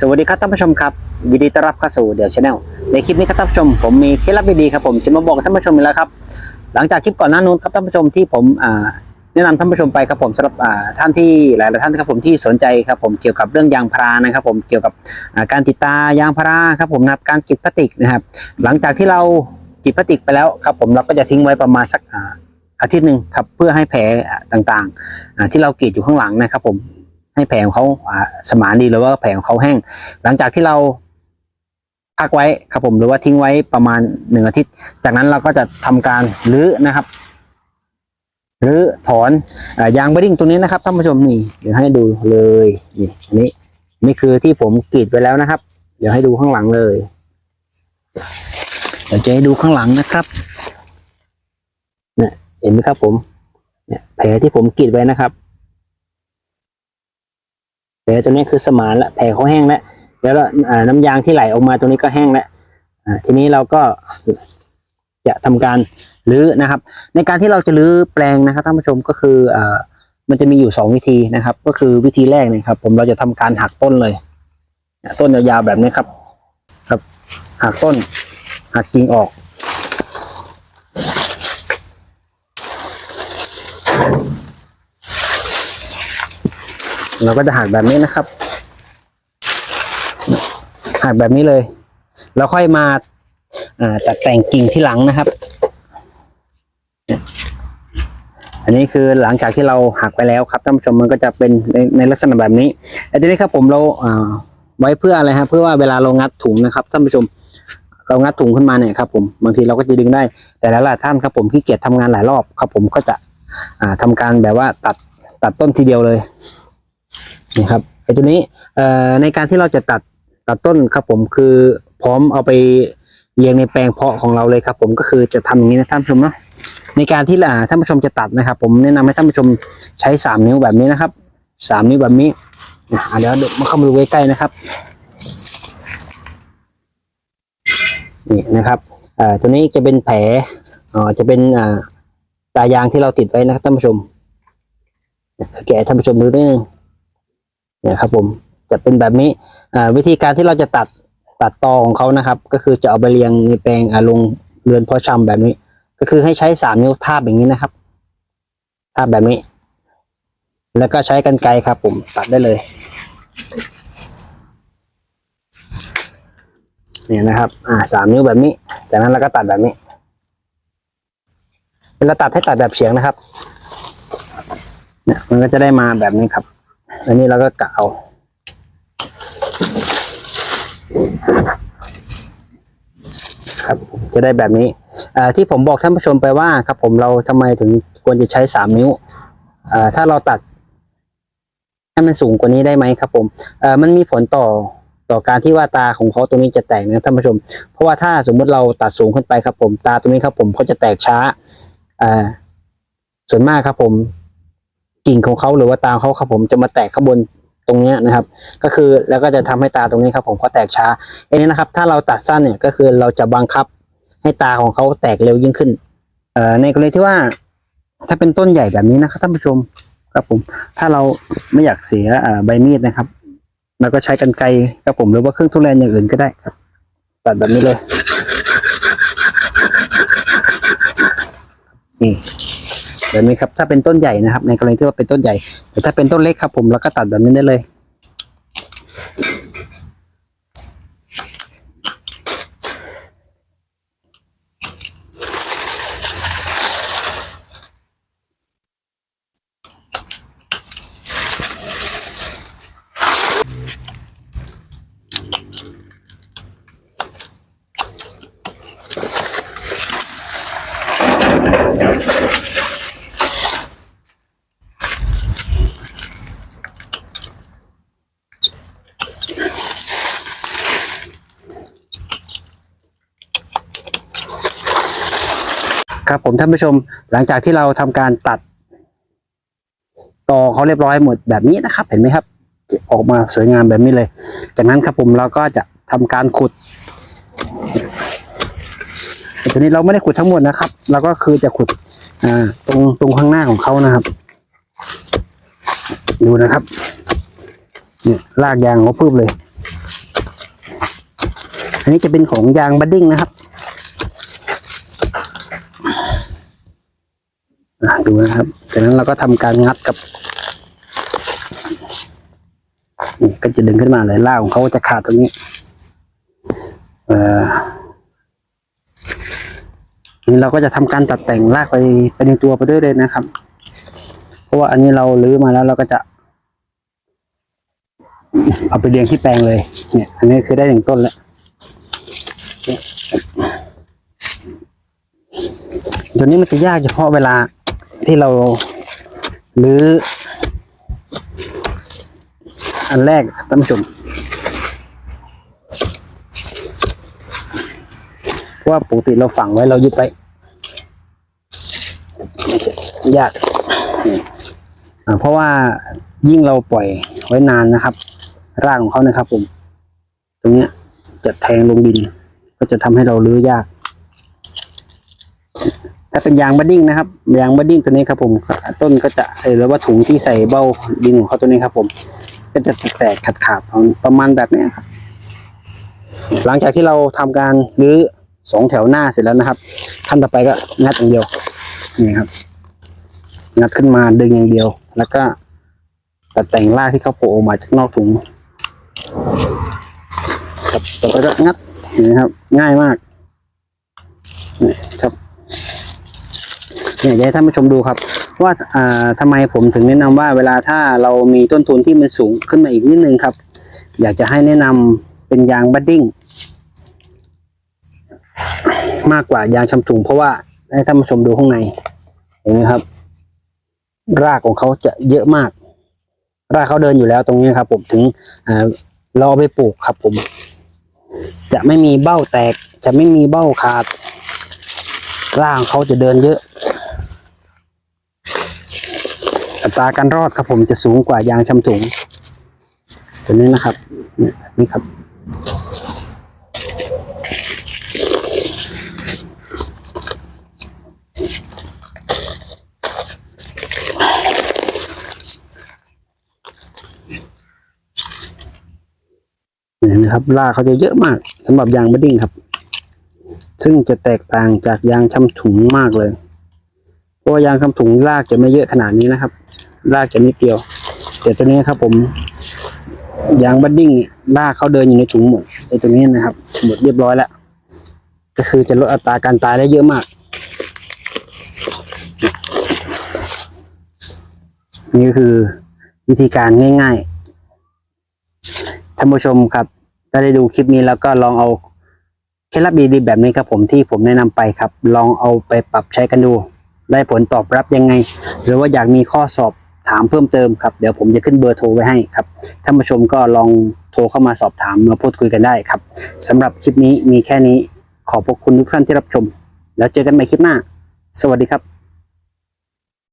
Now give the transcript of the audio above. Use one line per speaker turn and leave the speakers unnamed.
สวัสดีครับท่านผู้ชมครับยินดีต้อนรับเข้าสู่เดี่ยวชาแนลในคลิปนี้ครับท่านผู้ชมผมมีเคล็ดลับดีๆครับผมจะมาบอกท่านผู้ชมอีกแล้วครับ หลังจากคลิปก่อนหน้านู้นครับท่านผู้ชมที่ผมแนะนำท่านผู้ชมไปครับผมสำหรับท่านที่หลายๆท่านครับผมที่สนใจครับผมเกี่ยวกับเรื่องยางพารานะครับผมเกี่ยวกับการติดตายางพาราครับผมนะครับการกิดพลาสติกนะครับ หลังจากที่เรากิดพลาสติกไปแล้วครับผมเราก็จะทิ้งไว้ประมาณสักอาทิตย์หนึ่งครับเพื่อให้แผลต่างๆที่เรากรีดอยู่ข้างหลังนะครับผม ให้แผงเขาสมานดีหรือว่าแผลของเขาแห้ง หลังจากที่เราพักไว้ครับผมหรือว่าทิ้งไว้ประมาณหนึ่งอาทิตย์ จากนั้นเราก็จะทำการรื้อนะครับรื้อถอนอยางเบดดิ้งตัวนี้นะครับท่านผู้ชมนี่เดี๋ยวให้ดูเลยนี่อันนี้นี่คือที่ผมกรีดไว้แล้วนะครับ เดี๋ยวให้ดูข้างหลังเลยเดี๋ยวจะให้ดูข้างหลังนะครับเนี่ยเห็นไหมครับผมเนี่ยแผลที่ผมกรีดไว้นะครับ แผลตัวนี้คือสมานแล้วแผลเขาแห้งแล้วแล้วน้ำยางที่ไหลออกมาตรงนี้ก็แห้งแล้วทีนี้เราก็จะทำการรื้อนะครับ ในการที่เราจะรื้อแปลงนะครับท่านผู้ชมก็คืออมันจะมีอยู่สองวิธีนะครับ ก็คือวิธีแรกนี่ครับ ผมเราจะทำการหักต้นเลยเนี่ยต้นยาวๆแบบนี้ครับ ครับหักต้นหักกิ่งออก เราก็จะหักแบบนี้นะครับ หักแบบนี้เลยแล้วค่อยมาอ่าตัดแต่งกิ่งที่หลังนะครับ อันนี้คือหลังจากที่เราหักไปแล้วครับท่านผู้ชมมันก็จะเป็นในในลักษณะแบบนี้ไอ้ตัวนี้ครับผมเราอ่าไว้เพื่ออะไรครับเพื่อว่าเวลาเรางัดถุงนะครับท่านผู้ชมเรางัดถุงขึ้นมาเนี่ยครับผมบางทีเราก็จะดึงได้ แต่หลายๆท่านครับผมขี้เกียจทำงานหลายรอบครับผมก็จะอ่าทำการแบบว่าตัดตัดต้นทีเดียวเลย นี่ครับไอ้ตัวนี้ในการที่เราจะตัดตัดต้นครับผมคือพร้อมเอาไปเรียงในแปลงเพาะของเราเลยครับ ผมก็คือจะทำอย่างนี้นะท่านผู้ชมเนาะในการที่อ่าท่านผู้ชมจะตัดนะครับ ผมแนะนำให้ท่านผู้ชมใช้สามนิ้วแบบนี้นะครับสามนิ้วแบบนี้อะเดี๋ยวมาเข้ามาดูใกล้ๆนะครับนี่นะครับอตัวนี้จะเป็นแผลอ๋อจะเป็นอ่าตายางที่เราติดไว้นะครับท่านผู้ชมแกะท่านผู้ชมดูนิดนึง นี่ยครับผมจะเป็นแบบนี้วิธีการที่เราจะตัดตัดตอของเขานะครับ ก็คือจะเอาไปเรียงในแปลงลงเรือนเพาะชำแบบนี้ ก็คือให้ใช้สามนิ้วทาบอย่างนี้นะครับทาบแบบนี้ แล้วก็ใช้กันไกรครับ ผมตัดได้เลยเนี่ยนะครับ อ่าสามนิ้วแบบนี้ จากนั้นเราก็ตัดแบบนี้เวลาตัดให้ตัดแบบเฉียงนะครับเนี่ยมันก็จะได้มาแบบนี้ครับ อันนี้เราก็กะเอาครับจะได้แบบนี้ที่ผมบอกท่านผู้ชมไปว่าครับผมเราทำไมถึงควรจะใช้สามนิ้วถ้าเราตัดให้มันสูงกว่านี้ได้ไหมครับ ผมมันมีผลต่อต่อการที่ว่าตาของเขาตรงนี้จะแตกนะท่านผู้ชม เพราะว่าถ้าสมมุติเราตัดสูงขึ้นไปครับ ผมตาตรงนี้ครับ ผมเขาจะแตกช้าส่วนมากครับ ผม กิ่งของเขาหรือว่าตาเขาครับผมจะมาแตกข้างบนตรงนี้นะครับ ก็คือแล้วก็จะทำให้ตาตรงนี้ครับผมเขาแตกช้าอันนี้นะครับ ถ้าเราตัดสั้นเนี่ยก็คือเราจะบังคับให้ตาของเขาแตกเร็วยิ่งขึ้นเอ่อในกรณีที่ว่า ถ้าเป็นต้นใหญ่แบบนี้นะครับท่านผู้ชมครับผม ถ้าเราไม่อยากเสียใบมีดนะครับเราก็ใช้กันไกรครับผมหรือว่าเครื่องทุเรียนอย่างอื่นก็ได้ครับ ตัดแบบนี้เลยนี่ แบบนี้ครับถ้าเป็นต้นใหญ่นะครับ ในกรณีที่ว่าเป็นต้นใหญ่แต่ถ้าเป็นต้นเล็กครับผมเราก็ตัดแบบนี้ได้เลย ครับ ผมท่านผู้ชมหลังจากที่เราทำการตัดต่อเขาเรียบร้อยหมดแบบนี้นะครับ เห็นไหมครับ ออกมาสวยงามแบบนี้เลย จากนั้นครับผมเราก็จะทำการขุดต่ทีนี้เราไม่ได้ขุดทั้งหมดนะครับเราก็คือจะขุดอ่าตรงตรงข้างหน้าของเขานะครับ ดูนะครับเนี่ยลากยางเขาพึบเลย อันนี้จะเป็นของยางบัดดิ้งนะครับอะ ดูนะครับ จากนั้นเราก็ทำการงัดกับนี่ก็จะดึงขึ้นมาเลยล่าของเขาจะขาดตรงนี้ เอ่อนี่เราก็จะทำการตัดแต่งลากไปไปในตัวไปด้วยเลยนะครับ เพราะว่าอันนี้เราลื้อมาแล้วเราก็จะ เอาไปเรียงที่แปลงเลย เนี่ย อันนี้คือได้หนึ่งต้นแล้วตัวนี้มันจะยากเฉพาะเวลา ที่เราลื้ออันแรกครับท่านผู้มเพราะว่าปกติเราฝังไว้เรายึดไว้มันจะยากเพราะว่ายิ่งเราปล่อยไว้นานนะครับ ร่ากของเขานะครับผม ตรงเนี้ยจะแทงลงดิน ก็จะทำให้เราลื้อยาก ถ้าเป็นยางบัดดิ้งนะครับ ยางบัดดิ้งตัวนี้ครับผมต้นก็จะเออหรือว่าถุงที่ใส่เบ้าดินของเขาตัวนี้ครับผม ก็จะแตกขาดขาดประมาณแบบนี้ครับ หลังจากที่เราทำการรื้อสองแถวหน้าเสร็จแล้วนะครับขั้นต่อไปก็งัดอย่างเดียวนี่ครับ งัดขึ้นมาดึงอย่างเดียว แล้วก็ตัดแต่งรากที่เขาโผล่ออกมาจากนอกถุงครับต่อไปก็งัดนี่ครับ ง่ายมากนี่ เนี่ยอยากให้ท่านผู้ชมดูครับ ว่าอ่าทำไมผมถึงแนะนำว่าเวลาถ้าเรามีต้นทุนที่มันสูงขึ้นมาอีกนิดนึงครับ อยากจะให้แนะนำเป็นยางบัดดิ้งมากกว่ายางชำถุง เพราะว่าให้ท่านผู้ชมดูข้างในเห็นไหมครับ รากของเขาจะเยอะมาก รากเขาเดินอยู่แล้วตรงนี้ครับ ผมถึงอ่ารอไปปลูกครับ ผม จะไม่มีเบ้าแตก จะไม่มีเบ้าขาดรากของเขาจะเดินเยอะ อัตราการรอดครับผมจะสูงกว่ายางชำถุง ตัวนี้นะครับนี่ครับ เห็นไหมครับรากเขาจะเยอะมากสำหรับยางบัดดิ้งครับ ซึ่งจะแตกต่างจากยางชำถุงมากเลยเพราะยางชำถุงรากจะไม่เยอะขนาดนี้นะครับ รากจะนิดเดียวแต่ตัวนี้ครับผมยางบัดดิ้งเนี่ยรากเขาเดินอยู่ในถุงหมดไอ้ตัวนี้นะครับ หมดเรียบร้อยแล้ว ก็คือจะลดอัตราการตายได้เยอะมาก นี่ก็คือวิธีการง่ายๆท่านผู้ชมครับ ถ้าได้ดูคลิปนี้แล้วก็ลองเอาเคล็ดลับดีๆแบบนี้ครับผมที่ผมแนะนำไปครับ ลองเอาไปปรับใช้กันดู ได้ผลตอบรับยังไง หรือว่าอยากมีข้อสอบ ถามเพิ่มเติมครับเดี๋ยวผมจะขึ้นเบอร์โทรไว้ให้ครับท่านผู้ชมก็ลองโทรเข้ามาสอบถามมาพูดคุยกันได้ครับสำหรับคลิปนี้มีแค่นี้ขอบพระคุณทุกท่านที่รับชม แล้วเจอกันใหม่คลิปหน้า สวัสดีครับ